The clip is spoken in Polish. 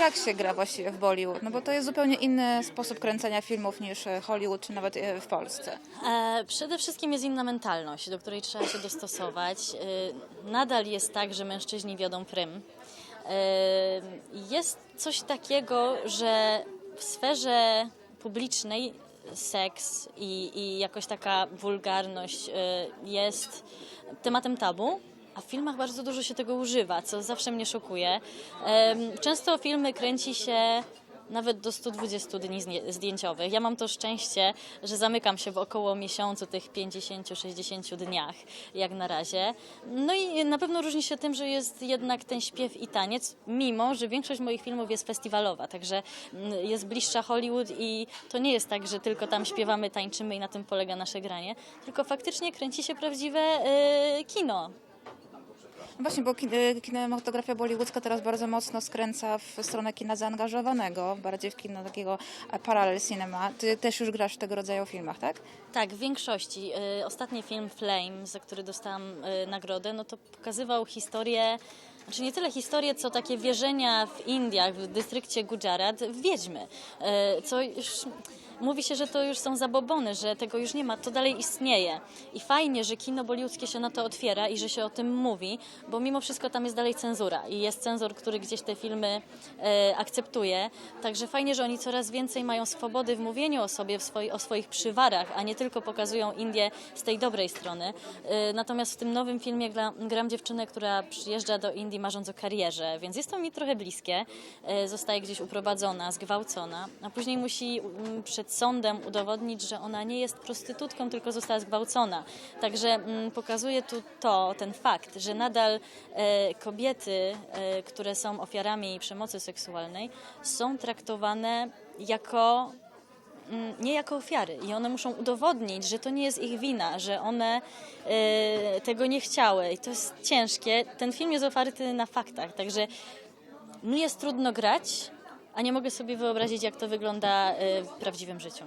Jak się gra właściwie w Bollywood? No bo to jest zupełnie inny sposób kręcenia filmów niż e, Hollywood czy nawet e, w Polsce. E, przede wszystkim jest inna mentalność, do której trzeba się dostosować. E, nadal jest tak, że mężczyźni wiodą prym. E, jest coś takiego, że w sferze publicznej seks i, i jakoś taka wulgarność e, jest tematem tabu. A w filmach bardzo dużo się tego używa, co zawsze mnie szokuje. Często filmy kręci się nawet do 120 dni zdję- zdjęciowych. Ja mam to szczęście, że zamykam się w około miesiącu, tych 50-60 dniach, jak na razie. No i na pewno różni się tym, że jest jednak ten śpiew i taniec, mimo że większość moich filmów jest festiwalowa, także mm, jest bliższa Hollywood i to nie jest tak, że tylko tam śpiewamy, tańczymy i na tym polega nasze granie, tylko faktycznie kręci się prawdziwe e, kino. Właśnie, bo e, kinematografia bollywoodzka teraz bardzo mocno skręca w stronę kina zaangażowanego, bardziej w kino takiego e, parallel cinema. Ty też już grasz w tego rodzaju filmach, tak? Tak, w większości. Y, Ostatni film Flame, za który dostałam y, nagrodę, no to pokazywał historię, znaczy nie tyle historię, co takie wierzenia w Indiach, w dystrykcie Gujarat, w wiedźmy. Y, Co już mówi się, że to już są zabobony, że tego już nie ma, to dalej istnieje. I fajnie, że kino bollywoodzkie się na to otwiera i że się o tym mówi, bo mimo wszystko tam jest dalej cenzura i jest cenzor, który gdzieś te filmy e, akceptuje. Także fajnie, że oni coraz więcej mają swobody w mówieniu o sobie, swoi, o swoich przywarach, a nie tylko pokazują Indię z tej dobrej strony. E, natomiast w tym nowym filmie gra, gram dziewczynę, która przyjeżdża do Indii marząc o karierze, więc jest to mi trochę bliskie. E, zostaje gdzieś uprowadzona, zgwałcona, a później musi mm, przed sądem udowodnić, że ona nie jest prostytutką, tylko została zgwałcona. Także mm, pokazuje tu to, ten fakt, że nadal e, kobiety, e, które są ofiarami przemocy seksualnej, są traktowane jako mm, nie jako ofiary i one muszą udowodnić, że to nie jest ich wina, że one e, tego nie chciały i to jest ciężkie. Ten film jest oparty na faktach, także mi jest trudno grać, a nie mogę sobie wyobrazić, jak to wygląda e, w prawdziwym życiu.